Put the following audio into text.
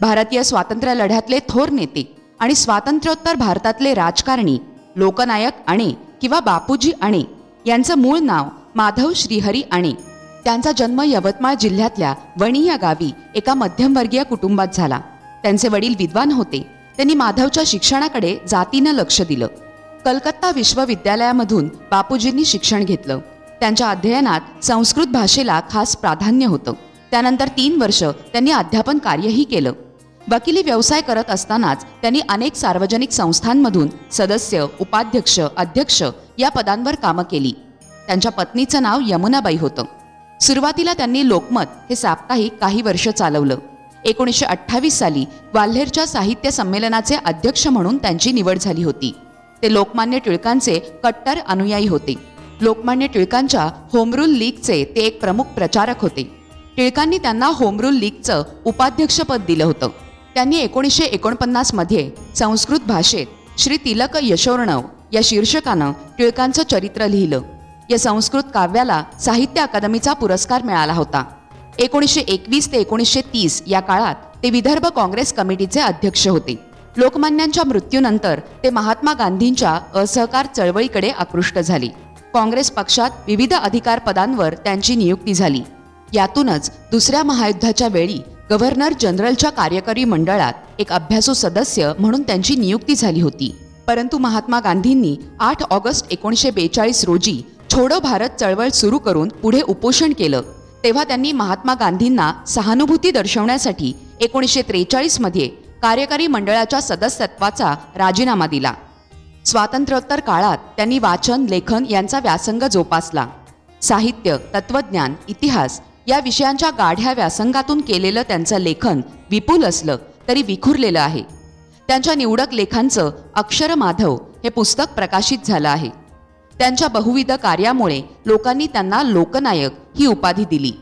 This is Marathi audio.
भारतीय स्वातंत्र्य लढ्यातले थोर नेते आणि स्वातंत्र्योत्तर भारतातले राजकारणी लोकनायक आणे किंवा बापूजी आणे यांचं मूळ नाव माधव श्रीहरी आणे त्यांचा जन्म यवतमाळ जिल्ह्यातल्या वणी या गावी एका मध्यमवर्गीय कुटुंबात झाला. त्यांचे वडील विद्वान होते. त्यांनी माधवच्या शिक्षणाकडे जातीनं लक्ष दिलं. कलकत्ता विश्वविद्यालयामधून बापूजींनी शिक्षण घेतलं. त्यांच्या अध्ययनात संस्कृत भाषेला खास प्राधान्य होतं. त्यानंतर तीन वर्ष त्यांनी अध्यापन कार्यही केलं. वकिली व्यवसाय करत असतानाच त्यांनी अनेक सार्वजनिक संस्थांमधून सदस्य उपाध्यक्ष अध्यक्ष या पदांवर कामं केली. त्यांच्या पत्नीचं नाव यमुनाबाई होतं. सुरुवातीला त्यांनी लोकमत हे साप्ताहिक काही वर्ष चालवलं. एकोणीसशे अठ्ठावीस साली ग्वाल्हेरच्या साहित्य संमेलनाचे अध्यक्ष म्हणून त्यांची निवड झाली होती. ते लोकमान्य टिळकांचे कट्टर अनुयायी होते. लोकमान्य टिळकांच्या होमरूल लीगचे ते एक प्रमुख प्रचारक होते. टिळकांनी त्यांना होमरूल लीगचं उपाध्यक्षपद दिलं होतं. त्यांनी एकोणीसशे एकोणपन्नासमध्ये संस्कृत भाषेत श्री तिलक यशोर्णव या शीर्षकानं टिळकांचं चरित्र लिहिलं. या संस्कृत काव्याला साहित्य अकादमीचा पुरस्कार मिळाला होता. एकोणीसशे एकवीस ते एकोणीसशे तीस या काळात ते विदर्भ काँग्रेस कमिटीचे अध्यक्ष होते. लोकमान्यांच्या मृत्यूनंतर ते महात्मा गांधींच्या असहकार चळवळीकडे आकृष्ट झाले. काँग्रेस पक्षात विविध अधिकार पदांवर त्यांची नियुक्ती झाली. यातूनच दुसऱ्या महायुद्धाच्या वेळी गव्हर्नर जनरलच्या कार्यकारी मंडळात एक अभ्यासू सदस्य म्हणून त्यांची नियुक्ती झाली होती. परंतु महात्मा गांधींनी आठ ऑगस्ट एकोणीसशे बेचाळीस रोजी छोडो भारत चळवळ सुरू करून पुढे उपोषण केलं. तेव्हा त्यांनी महात्मा गांधींना सहानुभूती दर्शवण्यासाठी एकोणीसशे त्रेचाळीसमध्ये कार्यकारी मंडळाच्या सदस्यत्वाचा राजीनामा दिला. स्वातंत्र्योत्तर काळात त्यांनी वाचन लेखन यांचा व्यासंग जोपासला. साहित्य तत्वज्ञान इतिहास या विषयांच्या गाढ्या व्यासंगातून केलेलं त्यांचं लेखन विपुल असलं तरी विखुरलेलं आहे. त्यांच्या निवडक लेखांचं अक्षरमाधव हे पुस्तक प्रकाशित झालं आहे. त्यांच्या बहुविध कार्यामुळे लोकांनी त्यांना लोकनायक ही उपाधी दिली.